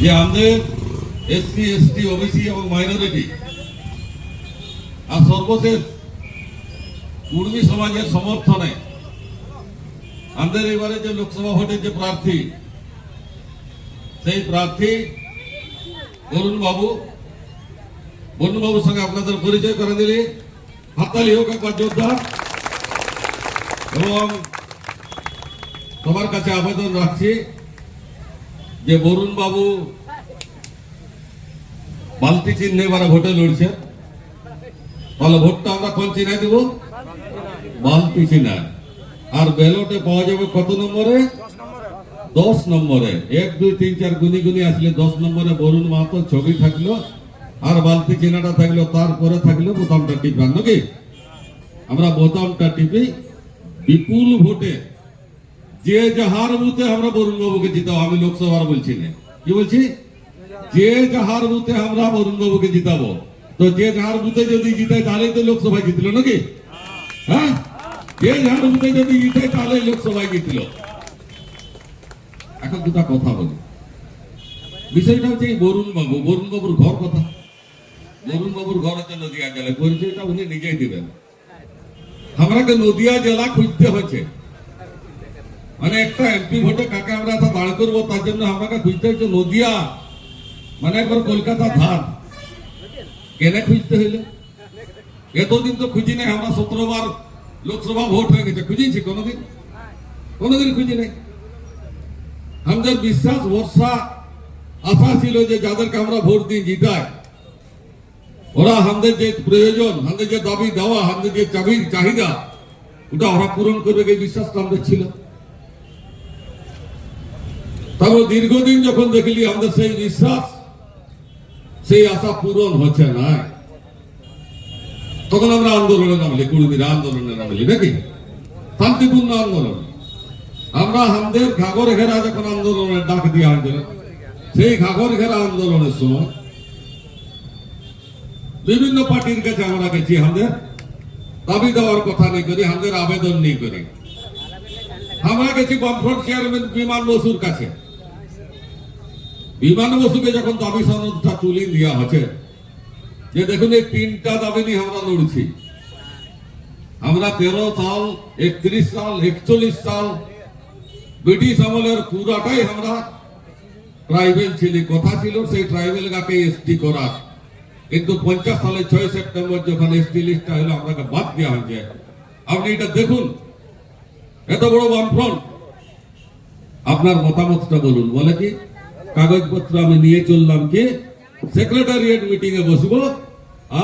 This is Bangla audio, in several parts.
যে আমাদের এসসি এসটি ওবিসি এবং মাইনরিটি আর সর্বশেষ কুর্মী সমাজের সমর্থনে আমাদের এবারে যে লোকসভা ভোটের যে প্রার্থী, সেই প্রার্থী অরুণ বাবু বরুণ বাবুর সঙ্গে আপনাদের পরিচয় করে দিলে। হাততালি হোক একবার জোরদার। এবং তোমার কাছে আবেদন রাখছি। যে বরুণ বাবু বালতি চিহ্নে এবারে ভোটে লড়ছে, তাহলে ভোটটা আমরা কোন চিহ্নায় দেব? বালতি চিহ্নায়। আর ব্যালটে পাওয়া যাবে কত নম্বরে? দশ নম্বরে। এক, দুই, তিন, চার গুনি গুনি আসলে দশ নম্বরে বরুণ মাহাতো ছবি থাকল, আর বালতি চিহ্নটা থাকল, তারপরে থাকল বোতামটা টিপবেন নাকি? আমরা বোতামটা টিপি বিপুল ভোটে যে যাহার বুথে আমরা বরুণ বাবুকে জিতাবো আমি লোকসভার বলছি না। কি বলছি? যে যাহার বুথে আমরা বরুণ বাবুকে জিতাবো, তো যে যাহার বুথে যদি জিতাই তাহলেই তো লোকসভায় জিতলো নাকি? হ্যাঁ? যে যাহার বুথে যদি জিতাই তাহলে লোকসভায় জিতলো। এখন দুটা কথা বলি। বিষয়টা হচ্ছে বরুণ বাবু, বরুণ বাবুর ঘর কথা বরুণ বাবুর ঘর হচ্ছে নদিয়া জেলায়। পরিচয়টা উনি নিজেই দিবেন। আমাকে নদিয়া জেলা খুঁজতে হয়েছে। মানে একটা এমপি ভোটে কাকে আমরা তো দাঁড় করব তার জন্য আমাকে খুঁজতে হচ্ছে নদিয়া। মানে একবার কলকাতা ধার। কেনে খুঁজতে হইলে? এতদিন তো খুঁজি নাই, আমরা সতেরো বার লোকসভা ভোট হয়ে গেছে। খুঁজেছি কোনোদিন? কোনোদিন খুঁজি নাই। আমাদের বিশ্বাস ভরসা আশা ছিল যে যাদেরকে আমরা ভোট দিয়ে জিতাই, ওরা আমাদের যে প্রয়োজন, আমাদের যে দাবি দেওয়া, আমাদের যে চাবির চাহিদা, ওটা ওরা পূরণ করবে এই বিশ্বাসটা আমাদের ছিল। তবে দীর্ঘদিন যখন দেখলি আমাদের সেই বিশ্বাস সেই আশা পূরণ হচ্ছে না। তখন আমরা আন্দোলনে নামলি কুড়ি আন্দোলনে নামলি, নাকি? শান্তিপূর্ণ আন্দোলন। আমরা আমাদের ঘাগর ঘেরা যখন আন্দোলনের ডাক দিয়ে হয়েছিল সেই ঘাগর ঘেরা আন্দোলনের সময় বিভিন্ন পার্টির কাছে আমরা গেছি আমাদের দাবি দেওয়ার কথা নেই করি আমাদের আবেদন নেই করি। আমরা গেছি বামফ্রন্ট চেয়ারম্যান বিমান বসুর কাছে। বিমান বসুকে যখন দাবি সনদটা তুলে দেওয়া হচ্ছে, যে দেখুন এই তিনটা দাবি নিয়ে আমরা লড়ছি। আমরা তেরো সাল, একত্রিশ সাল, একচল্লিশ সাল, ব্রিটিশ আমলের পুরাটাই আমরা ট্রাইবেল ছিলি, কথা ছিল সেই ট্রাইবেল গাকে এসটি করার কিন্তু পঞ্চাশ সালে ছয় সেপ্টেম্বর যখন এসটি লিস্টটা হলো আপনাকে বাদ দেওয়া হয়েছে। আপনি এটা দেখুন, এত বড় বামফ্রন্ট। আপনার মতামতটা বলুন, বলে কি? কাগজপত্র আমি নিয়ে চললাম কি? সেক্রেটারিয়েট মিটিং এ বসবো।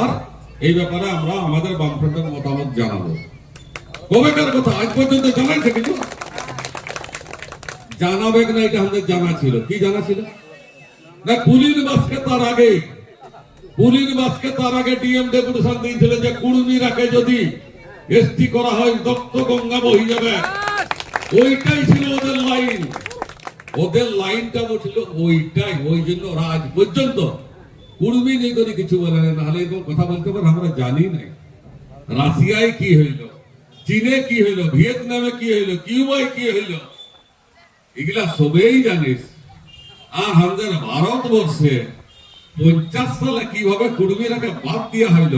আর এই ব্যাপারে আমরা আমাদের বামফ্রন্টের মতামত জানাব। কবেকার কথা? আজ পর্যন্ত জানাইছে কিছু জানাবে না এটা আমাদের জানা ছিল। কি জানা ছিল? না পুলিশ বাসকে তার আগে পুলিশ বাসকে তার আগে ডিএম ডেপুটেশন দিয়েছিল যে কুড়মিরাকে যদি এসটি করা হয় দত্ত গঙ্গা বহি যাবে। ওইটাই ছিল ওদের ওদের লাইনটা ছিল ওইটাই, ওই জন্য ওরা আজ পর্যন্ত। কুড়মি নেই করে কিছু বলে না, নাহলে এরকম কথা বলতে পারে, আমরা জানি নাই। রাশিয়ায় কি হইল? চীনে কি হইল? ভিয়েতনামে কি হইল? কিউবায় কি হইল? এগুলা সবেই জানিস। আর আমাদের ভারতবর্ষে পঞ্চাশ সালে কীভাবে কুর্মীরাকে বাদ দেওয়া হইল,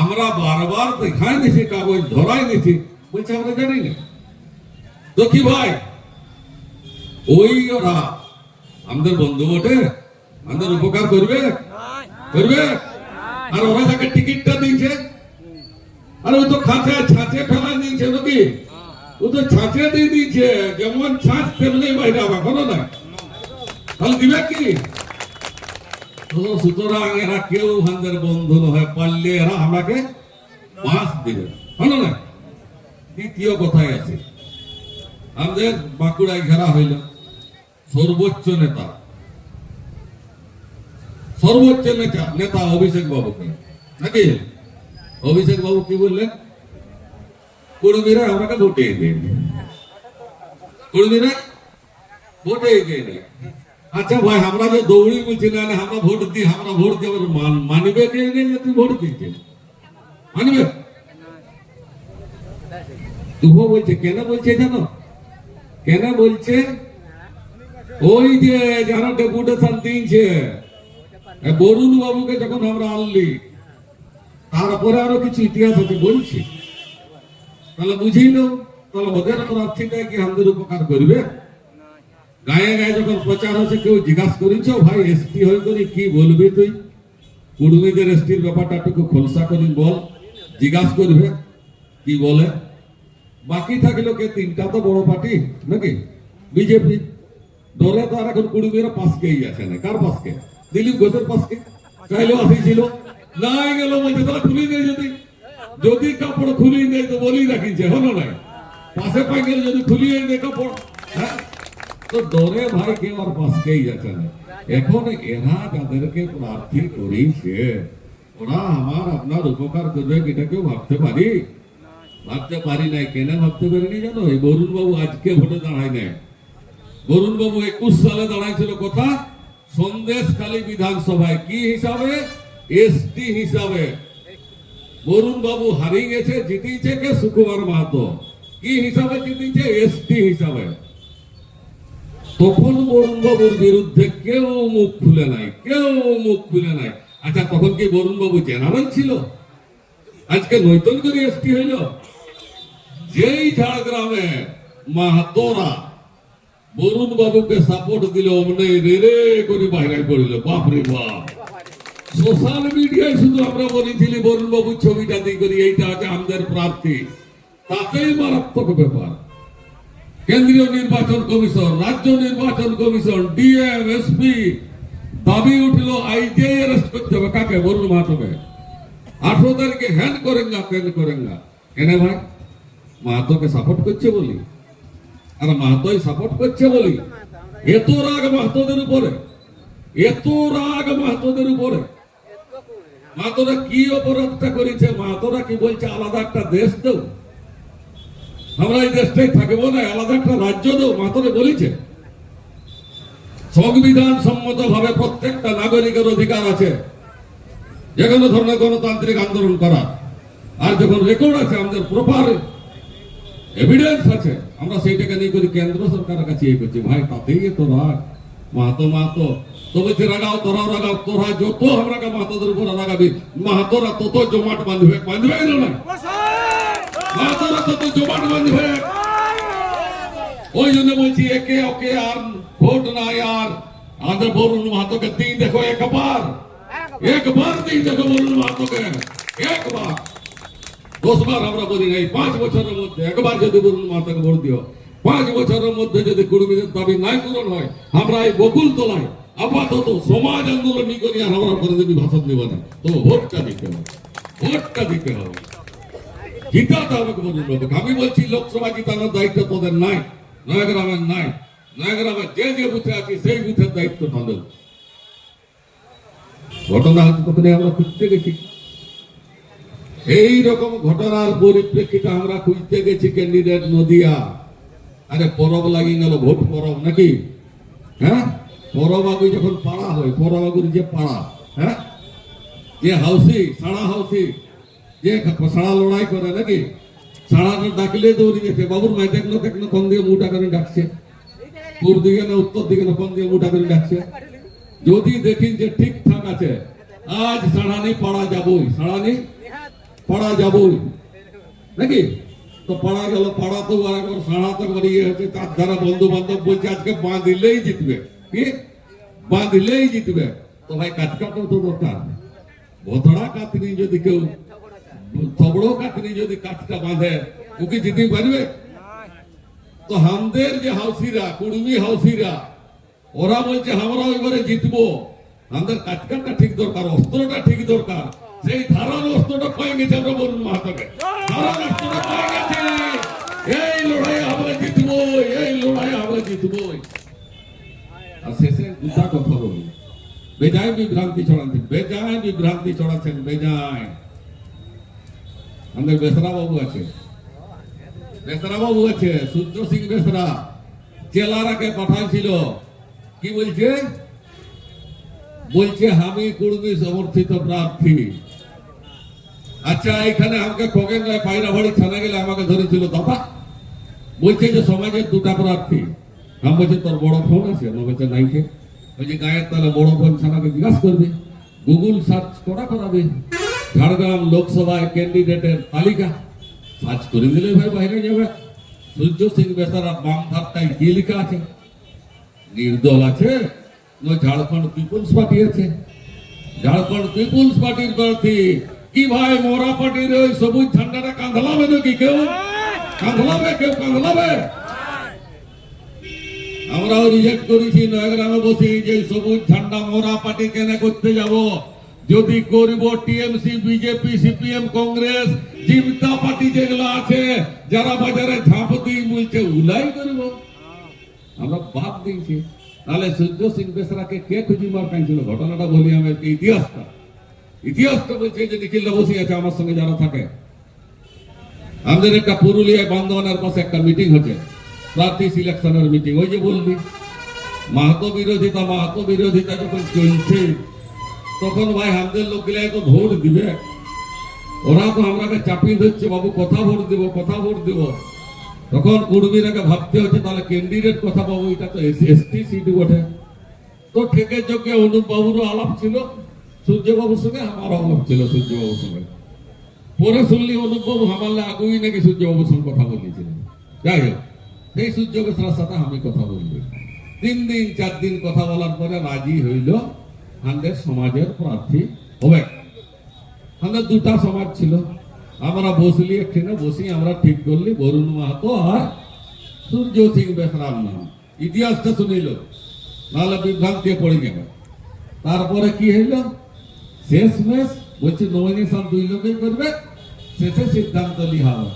আমরা বারবার দেখাই নিছি কাগজ ধরাই নিছি বলছে, আমরা জানি না। তো কি ভাই? ওই ওরা। আমাদের বন্ধু বটে। আমাদের উপকার করবে? করবে? আর ওরা যাকে টিকিটটা দিয়েছে। আর ওই তো খাঁচা, ছাঁচে ফেলা দিয়েছে নাকি? ও তো ছাঁচে দিয়ে দিয়েছে। যেমন ছাঁচ, তেমনি বাইরে আবার না। তাহলে দিবে কি? সুতরাং এরা কেউ আমাদের বন্ধু নয় পারলে এরা আমাকে বাঁশ দিবে। হলো না? দ্বিতীয় কথায় আছে। আমাদের বাঁকুড়ায় ঘেরা হইল। সর্বোচ্চ নেতা। সর্বোচ্চ নেতা নেতা অভিষেক বাবুকে নাকি? অভিষেক বাবু কি বললেন? কুড়মিরা আমাকে ভোটে কুড়মিরা ভোটে দেয়নি আচ্ছা ভাই, আমরা যে দৌড়ি বলছি না আমরা ভোট দিই, আমরা ভোট আবার মানবে কে তুই ভোট দিচ্ছে মানবে? তুহো বলছে, কেন বলছে জানো? কেন বলছে? ওই যে যারা ডেপুটেশন দিয়েছে। বরুণ বাবুকে যখন আমরা আনলি, তারপরে আরও কিছু ইতিহাস আছে, বলছি। তাহলে বুঝিল তাহলে ওদের প্রার্থীটা কি আমাদের উপকার করবে? গায়ে গায়ে যখন প্রচার হচ্ছে, কেউ জিজ্ঞাসা করেছ ভাই এসটি হয়ে করে কি বলবি তুই? কুর্মীদের এসটির ব্যাপারটা একটু খোলসা করি বল, জিজ্ঞাসা করবে, কি বলে? বাকি থাকল কে? তিনটা তো বড় পার্টি, নাকি? বিজেপি। এখন কুড়িমেরা পাশকেই আছে না। কার পাশকে দিলীপ ঘোষের পাশকে নাই গেল বলছে খুলি যদি। যদি কাপড় খুলি নেই তো বলি রাখিছে হলো নাই। পাশে পাই গেলে যদি খুলিয়ে নেই কাপড় হ্যাঁ? তো দরে ভাই কেউ আর পাশকেই আছে না। এখন এরা তাদেরকে প্রার্থী করেছে ওরা আমার আপনার উপকার করবে, এটা কেউ ভাবতে পারি? ভাবতে পারি নাই, কেন ভাবতে পারিনি জানো? এই বরুণ বাবু আজকে ভোটে দাঁড়ায় বরুণ বাবু একুশ সালে দাঁড়াইছিল কথা সন্দেশখালী বিধানসভায়। কি হিসাবে? এসটি হিসাবে। বরুণ বাবু হারিয়ে গেছে জিতিয়েছে কে? সুকুমার মাহাতো। কি হিসাবে জিতিয়েছে? এসটি হিসাবে। তখন বরুণ বাবুর বিরুদ্ধে কেউ মুখ খুলে নাই, কেউ মুখ খুলে নাই। আচ্ছা তখন কি বরুণ বাবু জেনারেল ছিল? আজকে নৈতন করে এসটি হইল। যেই ঝাড়গ্রামে মাহাতোরা বরুণ বাবুকে সাপোর্ট দিল অমনে রে রে করে বাইরে পড়িল বাপরে বাপ। সোশ্যাল মিডিয়ায় শুধু আমরা বলেছিলি, বরুণ বাবুর ছবিটা দিয়ে করি, এইটা আছে আমাদের প্রার্থী তাতেই মারাত্মক ব্যাপার। কেন্দ্রীয় নির্বাচন কমিশন, রাজ্য নির্বাচন কমিশন, ডিএম, এসপি, দাবি উঠল আইজে অ্যারেস্ট করতে হবে। কাকে? বরুণ মাহাতোকে আঠারো তারিখে হ্যান করেঙ্গা তেন না। কেন ভাই? মাহাতোকে সাপোর্ট করছে বলি। আর মাহাতোই সাপোর্ট করছে বলি। এত রাগ মাহাতোদের উপরে। এত রাগ মাহাতোদের উপরে। মাহাতোরা কি অপরাধটা করেছে? মাহাতোরা কি বলছে, আলাদা একটা দেশ দেও। আমরা এই দেশটাই থাকব না, আলাদা একটা রাজ্য দেও মাহাতোরে বলেছে। সংবিধান সম্মত ভাবে প্রত্যেকটা নাগরিকের অধিকার আছে। যে কোনো ধরনের গণতান্ত্রিক আন্দোলন করা। আর যখন রেকর্ড আছে, আমাদের প্রপার এভিডেন্স আছে। আমরা সেইটাকে নিয়ে করি, কেন্দ্র সরকারের কাছে ইয়ে করছি। ভাই, তাতেই তো রাগ। মাহাতো মাহাতো। তো বলছে রাগাও, তোরাও রাগাও, তোরা যত আমরা মাহাতোদের উপর রাগাবি। মাহাতোরা তত জমাট বাঁধবে বাঁধবে না মাহাতোরা তত জমাট ওই জন্য বলছি, একে ওকে আর ভোট নাই আর। আমাদের বরুণ মাহাতোকে দেখো একবার। একবার দিই দেখো বরুণ মাহাতোকে। একবার। দশবার আমরা বলি নাই, পাঁচ বছরের মধ্যে, একবার যদি বরুণ মাতাকে ভোট দিও। পাঁচ বছরের মধ্যে যদি কুর্মীদের দাবি নাই পূরণ হয়, আমরা এই বকুল তোলায় আপাতত সমাজ আন্দোলন ই করি আর আমরা করে যদি ভাষণ দেব না। তো ভোটটা দিতে হবে। ভোটটা দিতে হবে। হবে বরুণ বাবুকে আমি বলছি লোকসভা জিতানোর দায়িত্ব তোদের নাই, নয়াগ্রামের নাই। নয়াগ্রামের যে যে বুথে আছে, সেই বুথের দায়িত্ব তাদের। ঘটনা তখন আমরা খুঁজতে গেছি। এই রকম ঘটনার পরিপ্রেক্ষিতে আমরা খুঁজতে গেছি ক্যান্ডিডেট নদিয়া। আরে পরব লাগিয়ে গেল, ভোট পরব নাকি? হ্যাঁ? পরব পরবাগু যখন পাড়া হয় পরব পরবাগুর যে পাড়া হ্যাঁ? যে হাউসি, সাড়া হাউসি, যে সাড়া লড়াই করে নাকি? সাড়াটা ডাকলে দৌড়ি গেছে বাবুর মাই দেখল দেখল কোন দিয়ে মুটা করে ডাকছে। পূর্ব দিকে না উত্তর দিকে না কোন দিয়ে মুটা করে ডাকছে। যদি দেখি যে ঠিকঠাক আছে, আজ সাড়ানি পাড়া যাবই। সাড়ানি পাড়া যাবই। নাকি? তো পাড়া গেল, পাড়া তো আর একবার সাড়া তো করে ইয়ে হচ্ছে, তার দ্বারা বন্ধু বান্ধব বলছে, আজকে বাঁধিলেই জিতবে। কি? বাঁধিলেই জিতবে। তো ভাই কাটকাটো তো দরকার। ভতড়া কাতনি যদি কেউ, থবড়ো কাতনি যদি কাঠটা বাঁধে ওকে জিতে পারবে? তো আমাদের যে হাউসিরা, কুড়মি হাউসিরা, ওরা বলছে আমরা এবারে জিতবো। আমাদের কাটকাটা ঠিক দরকার, অস্ত্রটা ঠিক দরকার। সেই ধারাল অস্ত্রটা পেয়ে গেছে আমরা বলুন মাহাতাকে ধারাল অস্ত্রটা পেয়ে গেছে এই লড়াই আমরা জিতবো এই লড়াই আমরা জিতবো আর শেষে দুটা কথা বলি। বেজায় বিভ্রান্তি ছড়াচ্ছেন, বেজায় বিভ্রান্তি ছড়াচ্ছেন, বেজায়। আমাদের বেসরা বাবু আছে। বেসরা বাবু আছে, সূর্য সিং বেসরা। চেলারাকে পাঠাইছিল। কি বলছে? বলছে, আমি কুর্মী সমর্থিত প্রার্থী। আচ্ছা এখানে আমাকে খগেন পায়রা বাড়ি থানা গেলে আমাকে ধরেছিল দাদা বলছে যে সমাজের দুটা প্রার্থী। আমি বলছি, তোর বড় ফোন আছে? আমি বলছে নাই কে। ওই গায়ের তাহলে বড় ফোন ছাড়াকে জিজ্ঞাসা করবে। গুগল সার্চ করা করাবে। ঝাড়গ্রাম লোকসভায় ক্যান্ডিডেটের তালিকা। সার্চ করে দিলে ভাই বাইরে যাবে। সূর্য সিং বেচারা বাম ধারটায় কি লেখা আছে? নির্দল আছে ঝাড়খণ্ড পিপুলস পার্টি আছে? ঝাড়খণ্ড পিপুলস পার্টির প্রার্থী কি ভাই, মোরা পার্টির ওই সবুজ ঝান্ডাটা কাঁধলাবে নাকি কেউ? কাঁধলাবে কেউ, কাঁধলাবে? আমরাও রিজেক্ট করেছি, নয়গ্রামে বসে যে সবুজ ঝান্ডা মোরা পার্টি কেন করতে যাব। যদি করব টিএমসি, বিজেপি, সিপিএম, কংগ্রেস জিমতা পার্টি যেগুলো আছে, যারা বাজারে ঝাঁপ দিয়ে বলছে, উলাই করব। আমরা বাদ দিয়েছি। তাহলে সূর্য সিং বেসরাকে কে খুঁজিবার কাইছিল ঘটনাটা বলি আমি একটু ইতিহাসটা ইতিহাসটা বলছে যে নিখিল বসে আছে আমার সঙ্গে যারা থাকে। আমাদের একটা পুরুলিয়ায় বন্ধনের পাশে একটা মিটিং হচ্ছে, প্রার্থী সিলেকশনের মিটিং ওই যে বললি মাহাতো বিরোধিতা মাহাতো বিরোধিতা যখন চলছে, তখন ভাই আমাদের লোকগুলাই তো ভোট দিবে। ওরা তো আমরাকে চাপিয়ে ধরছে, বাবু, কথা ভোট দিব, কথা ভোট দিব। তখন কুর্মীরাকে ভাবতে হচ্ছে, তাহলে ক্যান্ডিডেট কথা পাবো এটা তো এসটি সিট বটে। তো ঠেকে যোগ্য অনুপ বাবুরও আলাপ ছিল। সূর্যবাবুর সঙ্গে আমারও আলাপ ছিল সূর্যবাবুর সঙ্গে পরে শুনলি অনুপবাবু হামালে আগুই নাকি সূর্যবাবুর সঙ্গে কথা বলেছিলেন। যাই হোক, সেই সূর্য বেসরার সাথে আমি কথা বলবি। তিন দিন, চার দিন কথা বলার পরে রাজি হইল আমাদের সমাজের প্রার্থী হবে। আমাদের দুটা সমাজ ছিল। আমরা বসলি একখানে বসি, আমরা ঠিক করলি, বরুণ মাহাতো আর সূর্য সিং বেসরাম নাম। ইতিহাসটা শুনিল, নাহলে বিভ্রান্তি পড়ে গেল তারপরে কি হইল? শেষ মেশ বলছে নমিনেশন দুই লোকেই করবে? শেষে সিদ্ধান্ত হবে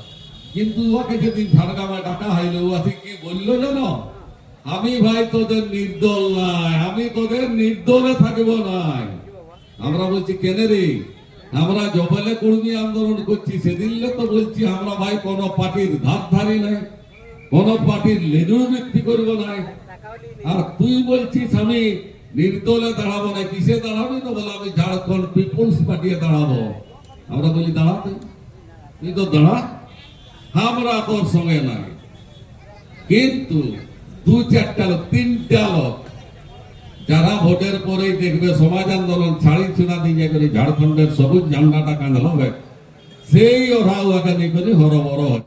কিন্তু ওকে যেদিন ঝাড়গ্রামে ডাকা হইল ও আছে কি বলল জানো? আমি ভাই তোদের নির্দল নাই আমি তোদের নির্দলে থাকব নাই আমরা বলছি, কেন রে? আমরা জবলে কর্মী আন্দোলন করছি, সেদিন তো বলছি, আমরা ভাই কোন পার্টির ধার ধারি নাই কোন পার্টির লেজুর ব্যক্তি করব নাই আর তুই বলছিস, আমি নির্দলে দাঁড়াবো না, কিসে দাঁড়াবি না বলে, আমি ঝাড়খণ্ড পিপুলস পার্টিতে দাঁড়াবো। আমরা বলি, দাঁড়াতে। তুই তো দাঁড়া। আমরা তোর সঙ্গে নাই। কিন্তু দু চারটা লোক, তিনটা লোক, যারা ভোটের পরেই দেখবে সমাজ আন্দোলন ছাড়ি চুনা দিয়ে করে ঝাড়খণ্ডের সবুজ ঝান্ডাটা কাঁধ হবে সেই ওরা ওখানে করে হরবর হচ্ছে।